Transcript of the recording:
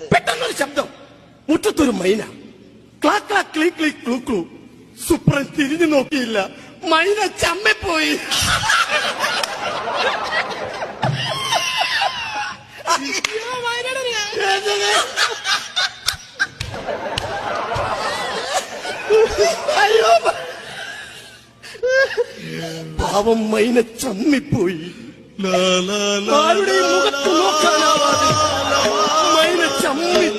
പെട്ടെന്നൊരു ശബ്ദം. മുറ്റത്തൊരു മൈന. ക്ലാ ക്ലാ ക്ലീ ക്ലീ ക്ലൂ ക്ലൂ. സുപ്രൻ തിരിഞ്ഞു നോക്കിയില്ല. മൈന ചമ്മിപ്പോയി. അയ്യോ. പാവം മൈന ചമ്മിപ്പോയി. ആരുടെയും മുഖത്ത് നോക്കാനാവാതെ മൈന